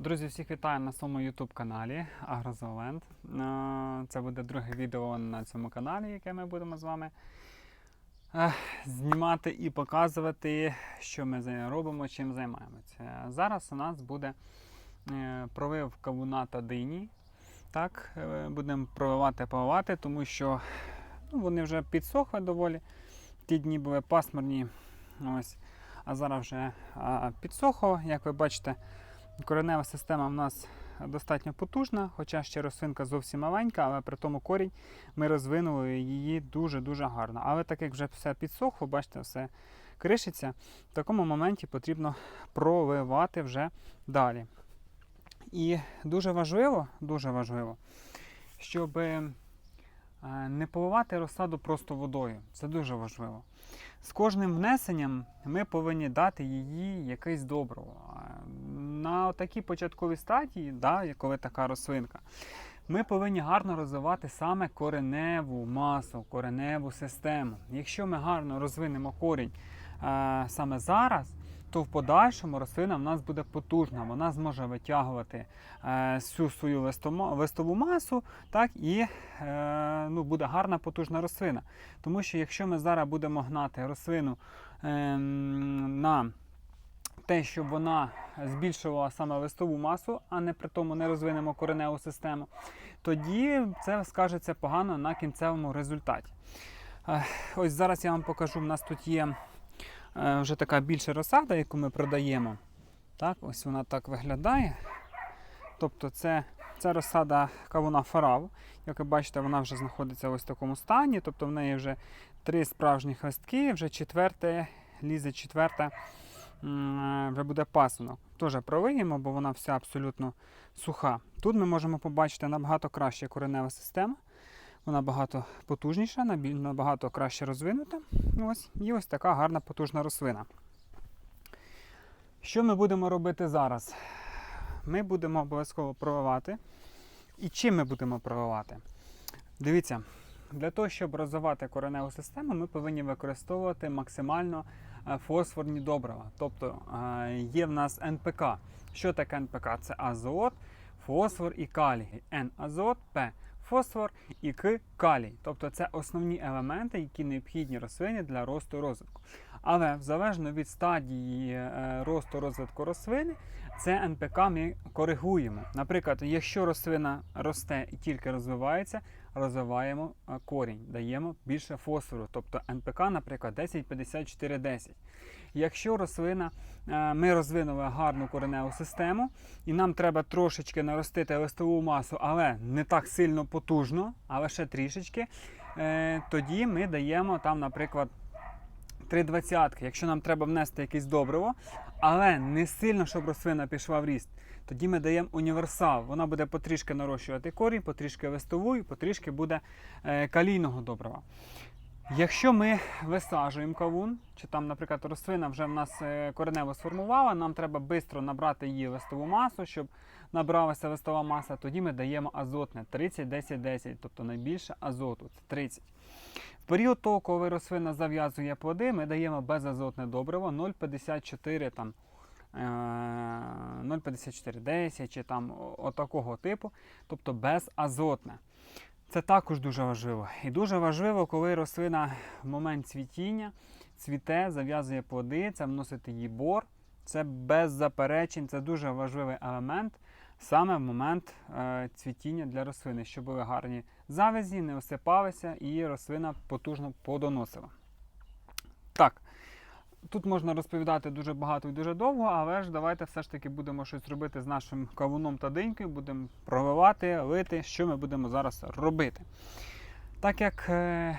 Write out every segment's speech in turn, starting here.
Друзі, всіх вітаю на своєму YouTube каналі AgroZoland. Е, Це буде друге відео на цьому каналі, яке ми будемо з вами е, знімати і показувати, що ми робимо, чим займаємося. Зараз у нас буде е, провив кавуна та дині. Так, будемо провивати, поливати, тому що ну, вони вже підсохли доволі. Ті дні були пасмурні. Ось. А зараз вже підсохло, як ви бачите. Коренева система в нас достатньо потужна, хоча ще рослинка зовсім маленька, але при тому корінь ми розвинули її дуже-дуже гарно. Але так як вже все підсохло, бачите, все кришиться, в такому моменті потрібно проливати вже далі. І дуже важливо, дуже важливо, щоб е, не поливати розсаду просто водою. Це дуже важливо. З кожним внесенням ми повинні дати її якесь добриво. На такій початковій стадії, да, коли така рослинка, ми повинні гарно розвивати саме кореневу масу, кореневу систему. Якщо ми гарно розвинемо корінь е, саме зараз, то в подальшому рослина в нас буде потужна, вона зможе витягувати е, всю свою листову масу, так і е, ну, буде гарна потужна рослина. Тому що якщо ми зараз будемо гнати рослину ем, на те, щоб вона збільшувала саме листову масу, а не при тому не розвинемо кореневу систему, тоді це скажеться погано на кінцевому результаті. Е, Ось зараз я вам покажу, у нас тут є е, вже така більша розсада, яку ми продаємо. Так, ось вона так виглядає. Тобто це, це розсада кавуна фарав. Як ви бачите, вона вже знаходиться в такому стані. Тобто в неї вже три справжні хвостки, вже четверте, лізе четверте, м, вже буде пасунок. Теж провиємо, бо вона вся абсолютно суха. Тут ми можемо побачити набагато краще коренева система. Вона багато потужніша, набагато краще розвинута. Ось, і ось така гарна потужна рослина. Що ми будемо робити зараз? Ми будемо обов'язково проливати. І чим ми будемо проливати? Дивіться, для того, щоб розвивати кореневу систему, ми повинні використовувати максимально е, фосфорні добрива. Тобто е, є в нас НПК. Що таке НПК? Це азот, фосфор і калій. Н азот, П фосфор і К калій. Тобто це основні елементи, які необхідні рослині для росту розвитку. Але залежно від стадії е, росту розвитку рослини, це НПК ми коригуємо. Наприклад, якщо рослина росте і тільки розвивається, розвиваємо е, корінь, даємо більше фосфору, тобто НПК, наприклад, 10-54-10. Якщо рослина, е, ми розвинули гарну кореневу систему, і нам треба трошечки наростити листову масу, але не так сильно потужно, а лише трішечки, е, тоді ми даємо там, наприклад, три двадцятки, якщо нам треба внести якесь добриво, але не сильно, щоб рослина пішла в ріст. Тоді ми даємо універсал. Вона буде потрішки нарощувати корінь, потрішки листову і потрішки буде е, калійного добрива. Якщо ми висаджуємо кавун, чи там, наприклад, рослина вже в нас е, коренево сформувала, нам треба швидко набрати її листову масу, щоб набралася листова маса, тоді ми даємо азотне 30-10-10, тобто найбільше азоту це 30. В період того, коли рослина зав'язує плоди, ми даємо безазотне добриво 0,54 там. Е, 0,5410 чи там отакого типу, тобто безазотне. Це також дуже важливо. І дуже важливо, коли рослина в момент цвітіння цвіте, зав'язує плоди, це вносити її бор. Це без заперечень, це дуже важливий елемент саме в момент е, цвітіння для рослини, щоб були гарні завязі, не осипалися і рослина потужно плодоносила. Так, тут можна розповідати дуже багато і дуже довго, але ж давайте все ж таки будемо щось робити з нашим кавуном та динькою, будемо проливати, лити, що ми будемо зараз робити. Так як е,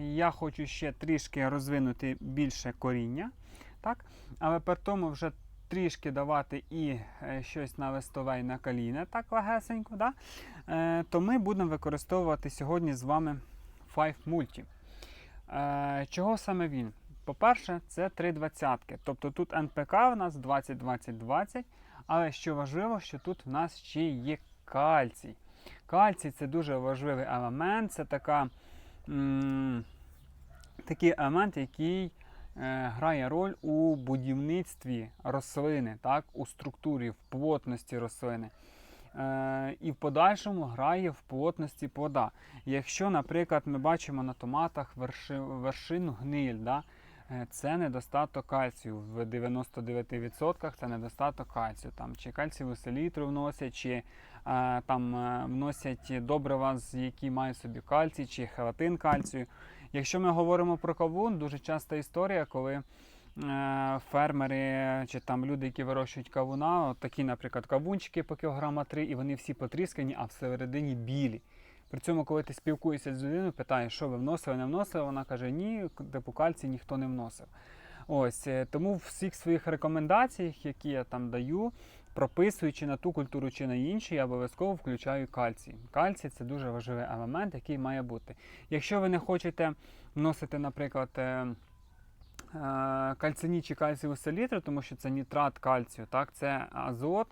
я хочу ще трішки розвинути більше коріння, так? але при тому вже трішки давати і е, щось на листове і на каліне, так легесенько, да? е, то ми будемо використовувати сьогодні з вами 5 Multi. Е, чого саме він? По-перше, це 3 двадцятки. Тобто тут НПК у нас 20-20-20, але що важливо, що тут в нас ще є кальцій. Кальцій це дуже важливий елемент, це така, м, такий елемент, який е, грає роль у будівництві рослини, так, у структурі, в плотності рослини. Е, і в подальшому грає в плотності плода. Якщо, наприклад, ми бачимо на томатах верши, вершину гниль, да, це недостаток кальцію. В 99% це недостаток кальцію. Там, чи кальцієву селітру вносять, чи е, там е, вносять добрива, які мають собі кальцій, чи хелатин кальцію. Якщо ми говоримо про кавун, дуже часта історія, коли е, фермери чи там люди, які вирощують кавуна, от такі, наприклад, кавунчики по кілограма 3, і вони всі потріскані, а всередині білі. При цьому, коли ти спілкуєшся з людиною, питаєш, що ви вносили, не вносили, вона каже, ні, кальцій ніхто не вносив. Ось е, тому в всіх своїх рекомендаціях, які я там даю, прописуючи на ту культуру чи на іншу, я обов'язково включаю кальцій. Кальцій це дуже важливий елемент, який має бути. Якщо ви не хочете вносити, наприклад, е, е, кальцині чи кальцієву селітру, тому що це нітрат кальцію, так, це азот.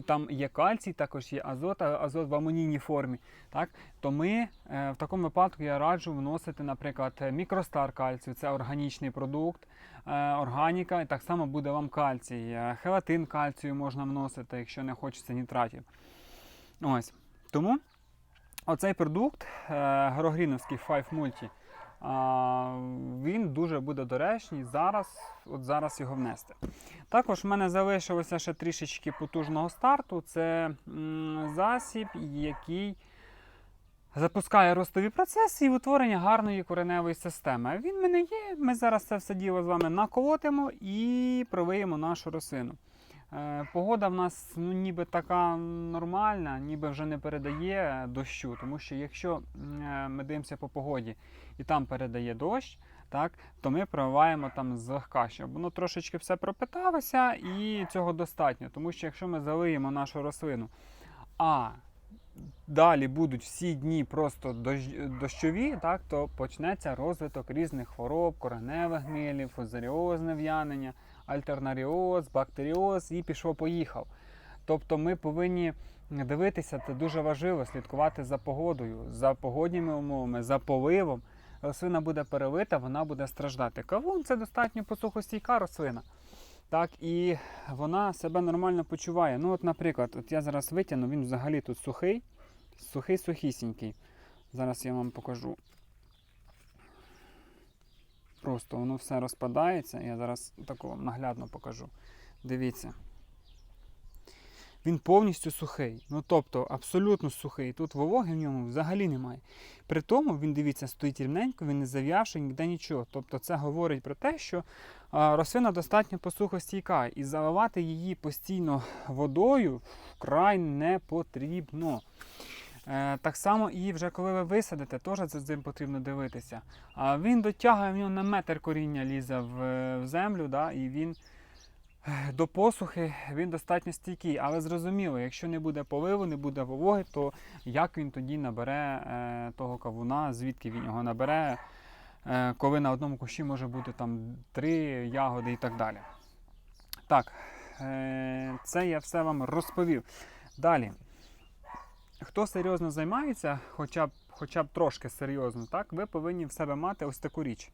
Там є кальцій, також є азот, а азот в амонійній формі. Так? То ми е, в такому випадку я раджу вносити, наприклад, мікростар кальцію, це органічний продукт, е, органіка, і так само буде вам кальцій. Е, Хелатин кальцію можна вносити, якщо не хочеться нітратів. Ось. Тому оцей продукт, Грогріновський 5 Multi, він дуже буде доречний зараз, от зараз його внести. Також в мене залишилося ще трішечки потужного старту. Це засіб, який запускає ростові процеси і утворення гарної кореневої системи. Він в мене є. Ми зараз це все діло з вами наколотимо і провиємо нашу рослину. Е, Погода в нас ну, ніби така нормальна, ніби вже не передає дощу, тому що якщо е, ми дивимося по погоді і там передає дощ, так, то ми проливаємо там злегка, щоб воно трошечки все пропиталося, і цього достатньо. Тому що якщо ми залиємо нашу рослину, а далі будуть всі дні просто дощ- дощові, так, то почнеться розвиток різних хвороб, кореневих гнилів, фузаріозне в'янення, альтернаріоз, бактеріоз і пішло-поїхав. Тобто ми повинні дивитися, це дуже важливо, слідкувати за погодою, за погодніми умовами, за поливом. Рослина буде перелита, вона буде страждати. Кавун це достатньо посухостійка рослина. Так, і вона себе нормально почуває. Ну, от, наприклад, от я зараз витягну, він взагалі тут сухий, сухий сухісінький. Зараз я вам покажу. Просто воно все розпадається. Я зараз тако наглядно покажу. Дивіться. Він повністю сухий. Ну тобто абсолютно сухий. Тут вологи в ньому взагалі немає. При тому він, дивіться, стоїть рівненько, він не зав'явший ніде нічого. Тобто це говорить про те, що рослина достатньо посухостійка, і заливати її постійно водою вкрай не потрібно. Е, так само і вже коли ви висадите, теж за цим потрібно дивитися. А він дотягує в нього на метр коріння лізе в, в землю, да, і він е, до посухи він достатньо стійкий. Але зрозуміло, якщо не буде поливу, не буде вологи, то як він тоді набере е, того кавуна, звідки він його набере, е, коли на одному кущі може бути там три ягоди і так далі. Так, е, це я все вам розповів. Далі. Хто серйозно займається, хоча б, хоча б трошки серйозно, так, ви повинні в себе мати ось таку річ.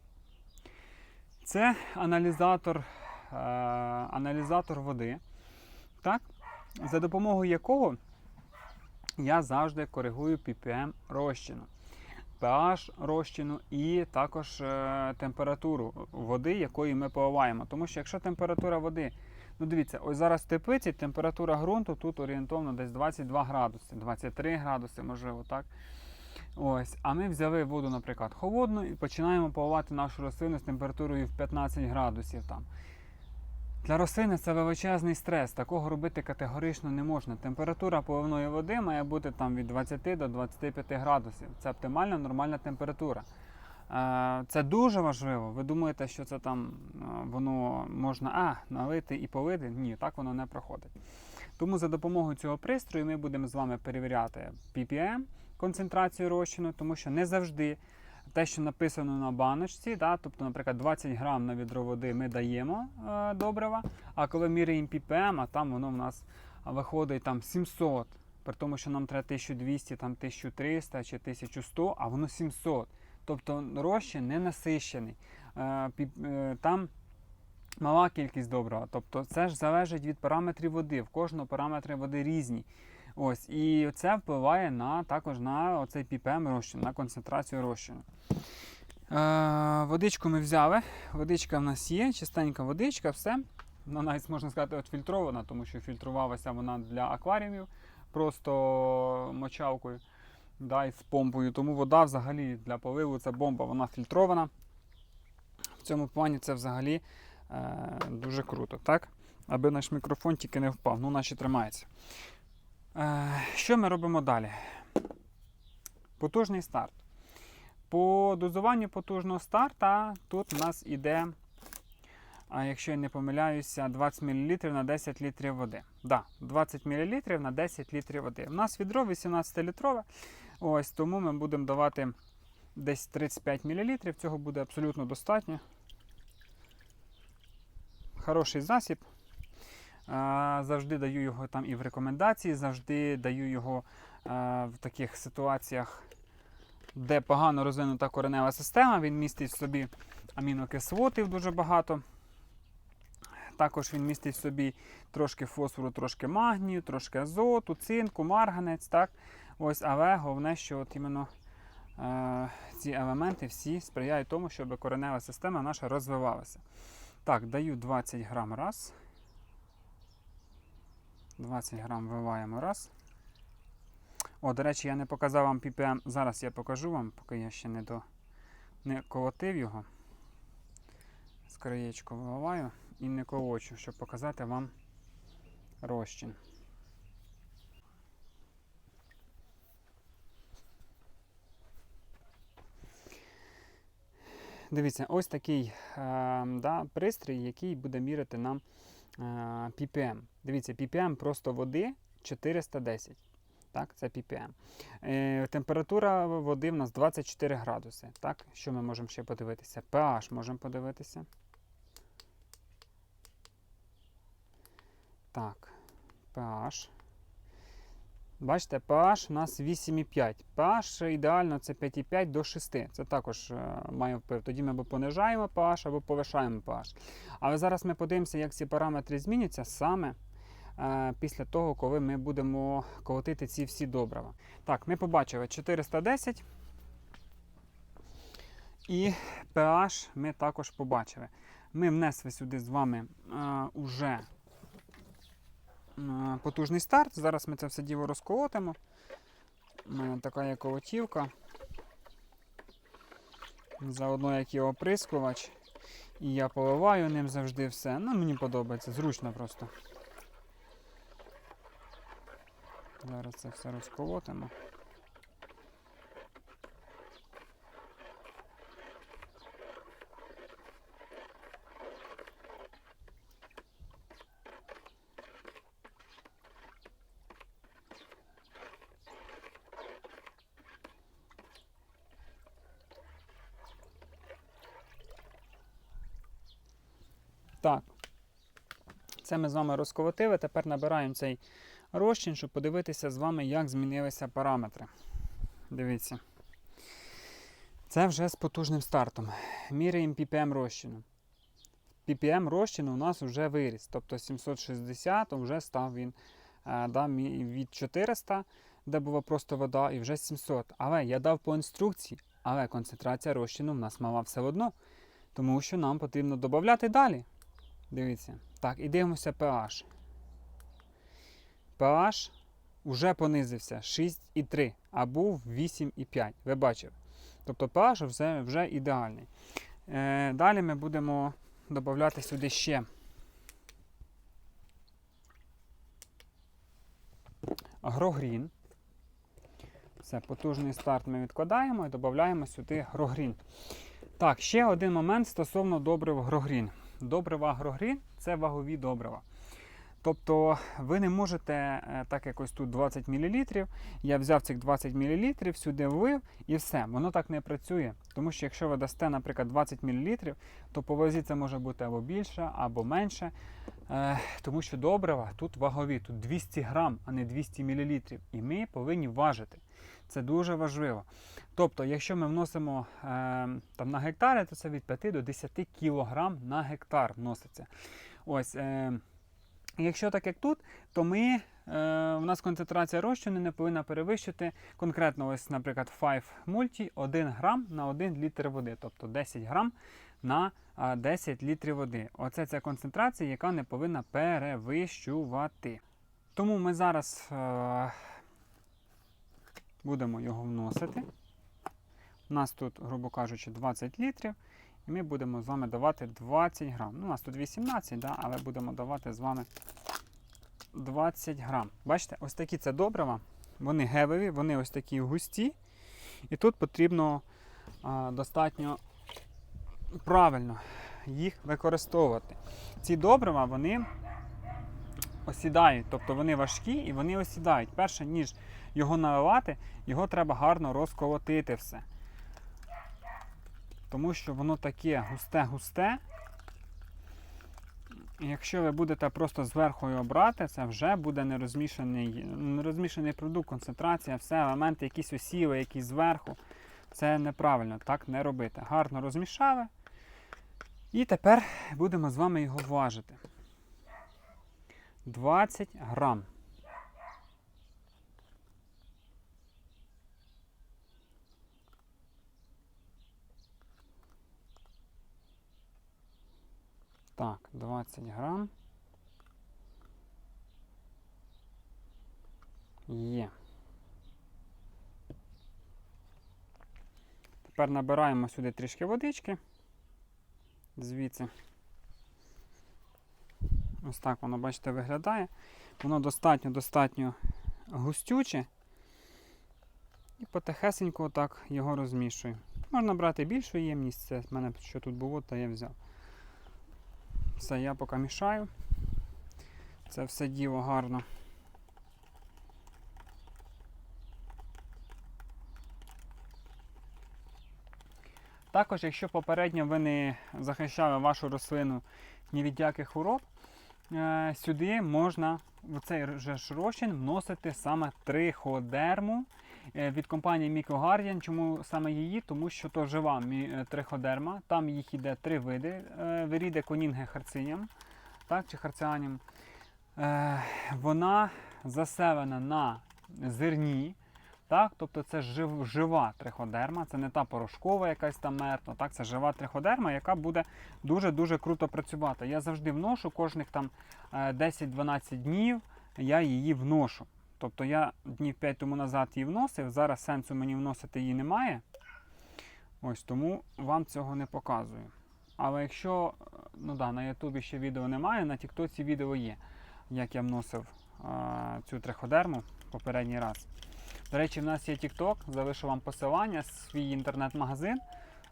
Це аналізатор, е, аналізатор води, так, за допомогою якого я завжди коригую ppm розчину, pH розчину і також е, температуру води, якою ми поливаємо. Тому що якщо температура води Ну, дивіться, ось зараз в теплиці температура ґрунту тут орієнтовно десь 22 градуси, 23 градуси, можливо, так. Ось, а ми взяли воду, наприклад, холодну і починаємо поливати нашу рослину з температурою в 15 градусів. Там. Для рослини це величезний стрес. Такого робити категорично не можна. Температура поливної води має бути там від 20 до 25 градусів. Це оптимальна нормальна температура. Е, Це дуже важливо. Ви думаєте, що це там е, воно можна а, налити і полити? Ні, так воно не проходить. Тому за допомогою цього пристрою ми будемо з вами перевіряти ppm, концентрацію розчину, тому що не завжди те, що написано на баночці, да, тобто, наприклад, 20 грам на відро води ми даємо е, добрива, а коли міряємо ppm, а там воно в нас виходить там 700, при тому, що нам треба 1200, там 1300 чи 1100, а воно 700. Тобто розчин не насищений. е, е, там мала кількість добрива. Тобто це ж залежить від параметрів води. В кожного параметри води різні. Ось, і це впливає на, також на оцей PPM розчин, на концентрацію розчину. Е, водичку ми взяли. Водичка в нас є, чистенька водичка, все. Вона навіть можна сказати от фільтрована, тому що фільтрувалася вона для акваріумів просто мочалкою да, і з помпою. Тому вода взагалі для поливу це бомба, вона фільтрована. В цьому плані це взагалі е, дуже круто, так? Аби наш мікрофон тільки не впав, ну наче тримається. Е, що ми робимо далі? Потужний старт. По дозуванню потужного старта тут у нас іде, якщо я не помиляюся, 20 мл на 10 літрів води. Да, 20 мл на 10 літрів води. У нас відро 18-літрове. Ось тому ми будемо давати десь 35 мл. Цього буде абсолютно достатньо. Хороший засіб. Завжди даю його там і в рекомендації, завжди даю його в таких ситуаціях, де погано розвинута коренева система. Він містить в собі амінокислотів дуже багато. Також він містить в собі трошки фосфору, трошки магнію, трошки азоту, цинку, марганець. Так? Ось, але головне, що от іменно е, ці елементи всі сприяють тому, щоб коренева система наша розвивалася. Так, даю 20 грам раз. 20 грам вливаємо раз. О, до речі, я не показав вам PPM. Зараз я покажу вам, поки я ще не, до... не колотив його. З краєчку виливаю і не колочу, щоб показати вам розчин. Дивіться, ось такий е, да, пристрій, який буде міряти нам е, PPM. Дивіться, PPM просто води 410. Так, це PPM. Е, температура води в нас 24 градуси. Так, що ми можемо ще подивитися? pH можемо подивитися. Так, pH. Бачите, pH у нас 8,5. pH ідеально це 5,5 до 6. Це також е, має вплив. Тоді ми або понижаємо pH, або повишаємо pH. Але зараз ми подивимося, як ці параметри зміняться саме е, після того, коли ми будемо колотити ці всі добрива. Так, ми побачили 410. І pH ми також побачили. Ми внесли сюди з вами е, уже потужний старт. Зараз ми це все діло розколотимо. У мене така є колотівка. Заодно як його оприскувач. І я поливаю ним завжди все. Ну, мені подобається, зручно просто. Зараз це все розколотимо. Так. Це ми з вами розколотили. Тепер набираємо цей розчин, щоб подивитися з вами, як змінилися параметри. Дивіться. Це вже з потужним стартом. Міряємо PPM розчину. PPM розчину у нас вже виріс. Тобто 760 вже став він е, да, від 400, де була просто вода, і вже 700. Але я дав по інструкції, але концентрація розчину в нас мала все одно. Тому що нам потрібно додати далі. Дивіться. Так, і дивимося pH. pH вже понизився 6,3, а був 8,5. Ви бачили. Тобто pH вже, вже ідеальний. Е, далі ми будемо додати сюди ще грогрін. Все, потужний старт ми відкладаємо і додаємо сюди грогрін. Так, ще один момент стосовно добрив грогрін. Добрива агрогрін це вагові добрива. Тобто ви не можете, е, так як ось тут 20 мл, я взяв цих 20 мл, сюди влив і все. Воно так не працює. Тому що якщо ви дасте, наприклад, 20 мл, то по вазі це може бути або більше, або менше. Е, тому що добрива тут вагові, тут 200 грам, а не 200 мл. І ми повинні важити. Це дуже важливо. Тобто, якщо ми вносимо е, там, на гектари, то це від 5 до 10 кг на гектар вноситься. Ось, е, якщо так як тут, то ми, е, у нас концентрація розчину не повинна перевищити конкретно, ось, наприклад, 5 Multi 1 грам на 1 літр води, тобто 10 грам на 10 літрів води. Оце ця концентрація, яка не повинна перевищувати. Тому ми зараз е, будемо його вносити. У нас тут, грубо кажучи, 20 літрів. І ми будемо з вами давати 20 грам. Ну, у нас тут 18, да, але будемо давати з вами 20 грам. Бачите, ось такі це добрива. Вони гевеві, вони ось такі густі. І тут потрібно а, достатньо правильно їх використовувати. Ці добрива вони осідають, тобто вони важкі і вони осідають. Перше, ніж його наливати, його треба гарно розколотити все. Тому що воно таке густе-густе. Якщо ви будете просто зверху його брати, це вже буде нерозмішаний, нерозмішаний продукт, концентрація, все, елементи, якісь осіли, якісь зверху. Це неправильно, так не робити. Гарно розмішали. І тепер будемо з вами його важити. 20 грам. Так, 20 грам. Є. Тепер набираємо сюди трішки водички. Звідси. Ось так воно, бачите, виглядає. Воно достатньо-достатньо густюче. І потихесенько так його розмішую. Можна брати більшу ємність, це в мене що тут було, то я взяв. Все, я поки мішаю. Це все діло гарно. Також, якщо попередньо ви не захищали вашу рослину ні від яких хвороб, сюди можна в цей же ж розчин вносити саме триходерму е, від компанії Мікогардіан. Чому саме її? Тому що то жива е, триходерма, там їх іде три види: е, виріде конінге харциніум, так, чи харціанім. Е, Вона заселена на зерні. Так, тобто це жив, жива триходерма, це не та порошкова якась там мертва, так, це жива триходерма, яка буде дуже-дуже круто працювати. Я завжди вношу кожних там е, 10-12 днів я її вношу. Тобто я днів 5 тому назад її вносив, зараз сенсу мені вносити її немає. Ось тому вам цього не показую. Але якщо, е, ну да, на Ютубі ще відео немає, на Тіктоці відео є, як я вносив е, цю триходерму попередній раз. До речі, в нас є TikTok, залишу вам посилання, свій інтернет-магазин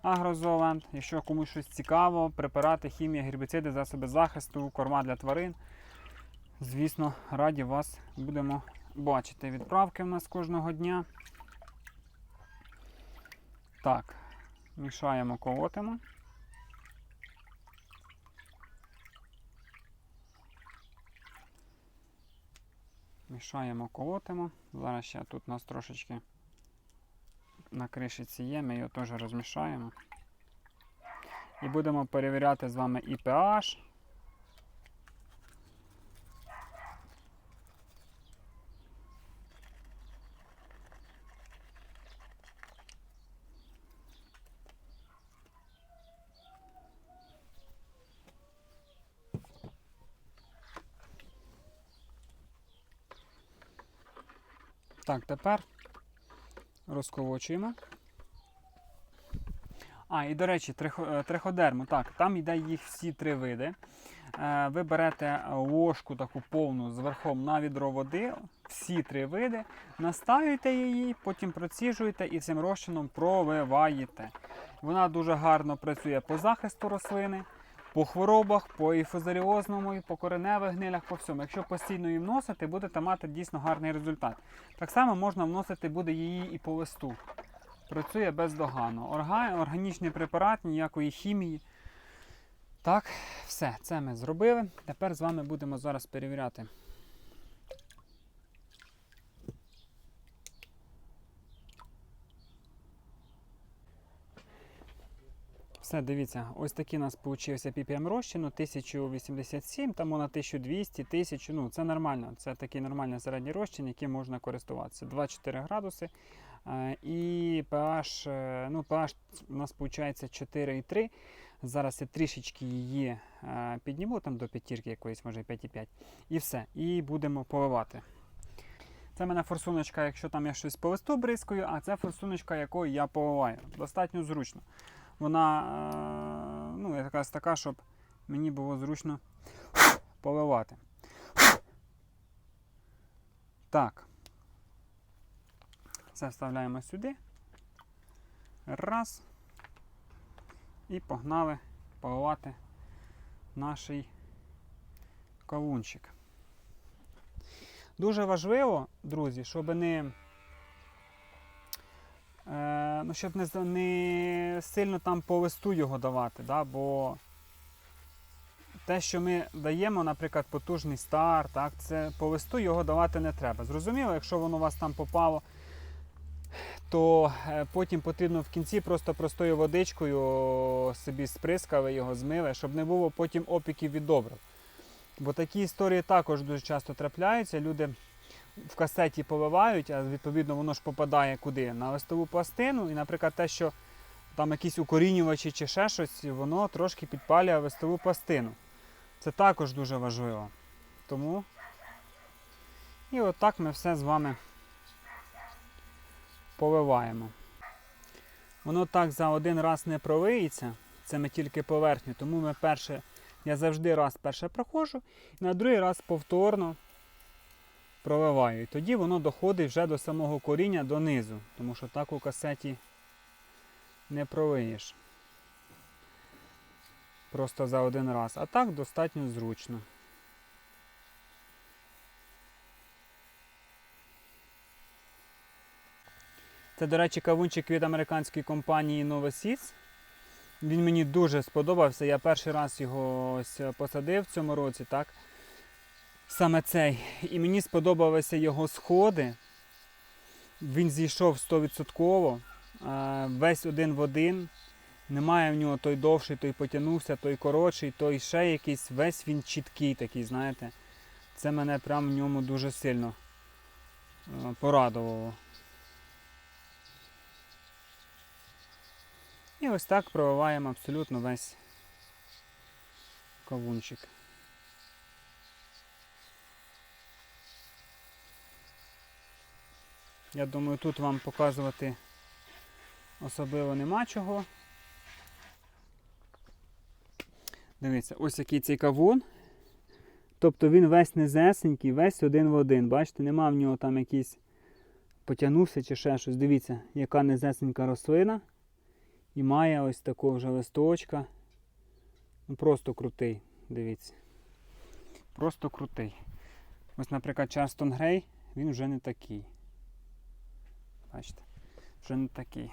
Агрозоленд. Якщо комусь щось цікаво, препарати, хімія, гербіциди, засоби захисту, корма для тварин. Звісно, раді вас будемо бачити. Відправки в нас кожного дня. Так, мішаємо, колотимо. Мішаємо, колотимо. Зараз ще тут у нас трошечки на кришиці є, ми його теж розмішаємо. І будемо перевіряти з вами і pH. Так, тепер розколочуємо. А, і до речі, е, триходерму. Так, там йде їх всі три види. Е, Ви берете ложку таку повну з верхом на відро води, всі три види, настаюєте її, потім проціжуєте і цим розчином проливаєте. Вона дуже гарно працює по захисту рослини, по хворобах, по і по кореневих гнилях, по всьому. Якщо постійно її вносити, будете мати дійсно гарний результат. Так само можна вносити буде її і по листу. Працює бездоганно. Орга... Органічний препарат, ніякої хімії. Так, все, це ми зробили. Тепер з вами будемо зараз перевіряти. Все, дивіться, ось такий у нас получився PPM розчину 1087, там на 1200, 1000, ну це нормально. Це такий нормальний середній розчин, яким можна користуватися. 2-4 градуси. Е, І pH, е, ну pH у нас виходить 4,3. Зараз я трішечки її е, підніму там до п'ятірки якоїсь, може 5,5. І все. І будемо поливати. Це в мене форсуночка, якщо там я щось по листу бризкою, а це форсуночка, якою я поливаю. Достатньо зручно. Вона е, ну, якась така, щоб мені було зручно поливати. Так. Це вставляємо сюди. Раз. І погнали поливати наш кавунчик. Дуже важливо, друзі, щоб не, ну, щоб не, не сильно там по листу його давати, да, бо те, що ми даємо, наприклад, потужний стар, так, це по листу його давати не треба. Зрозуміло, якщо воно у вас там попало, то е, потім потрібно в кінці просто простою водичкою собі сприскали його, змили, щоб не було потім опіків від добрив. Бо такі історії також дуже часто трапляються. Люди в касеті поливають, а відповідно воно ж попадає куди? На листову пластину. І, наприклад, те, що там якісь укорінювачі чи ще щось, воно трошки підпалює листову пластину. Це також дуже важливо. Тому і отак ми все з вами поливаємо. Воно так за один раз не пролиється, це ми тільки поверхню, тому ми перше, я завжди раз перше проходжу, і на другий раз повторно проливаю. І тоді воно доходить вже до самого коріння донизу, тому що так у касеті не пролиєш. Просто за один раз. А так достатньо зручно. Це, до речі, кавунчик від американської компанії Novoseeds. Він мені дуже сподобався. Я перший раз його ось посадив в цьому році, так? Саме цей. І мені сподобалися його сходи. Він зійшов 100%. е, Весь один в один. Немає в нього той довший, той потягнувся, той коротший, той ще якийсь. Весь він чіткий такий, знаєте. Це мене прям в ньому дуже сильно порадувало. І ось так проливаємо абсолютно весь кавунчик. Я думаю, тут вам показувати особливо нема чого. Дивіться, ось який цей кавун. Тобто він весь незесенький, весь один в один. Бачите, нема в нього там якийсь потягнувся чи ще щось. Дивіться, яка незесенька рослина. І має ось такого вже листочка. Ну просто крутий, дивіться. Просто крутий. Ось, наприклад, Чарстон Грей, він вже не такий. Бачите, вже не такий.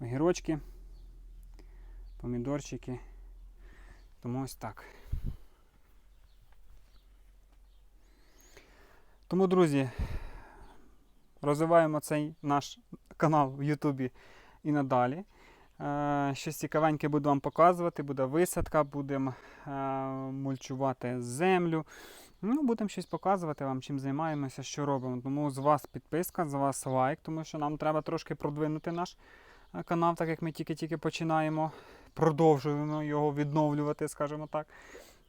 Огірочки, помідорчики. Тому ось так. Тому, друзі, розвиваємо цей наш канал в Ютубі і надалі. Е, Щось цікавеньке буду вам показувати, буде висадка, будемо е, мульчувати землю. Ну, будемо щось показувати вам, чим займаємося, що робимо. Тому з вас підписка, з вас лайк, тому що нам треба трошки продвинути наш е, канал, так як ми тільки-тільки починаємо, продовжуємо його відновлювати, скажімо так.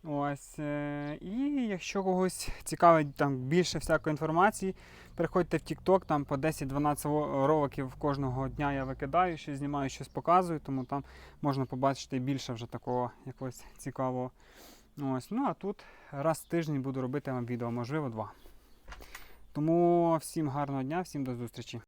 Ось. е, І якщо когось цікавить там більше всякої інформації, переходьте в TikTok, там по 10-12 роликів кожного дня я викидаю, щось знімаю, щось показую, тому там можна побачити більше вже такого якогось цікавого. Ось. Ну а тут раз в тиждень буду робити вам відео, можливо, два. Тому всім гарного дня, всім до зустрічі.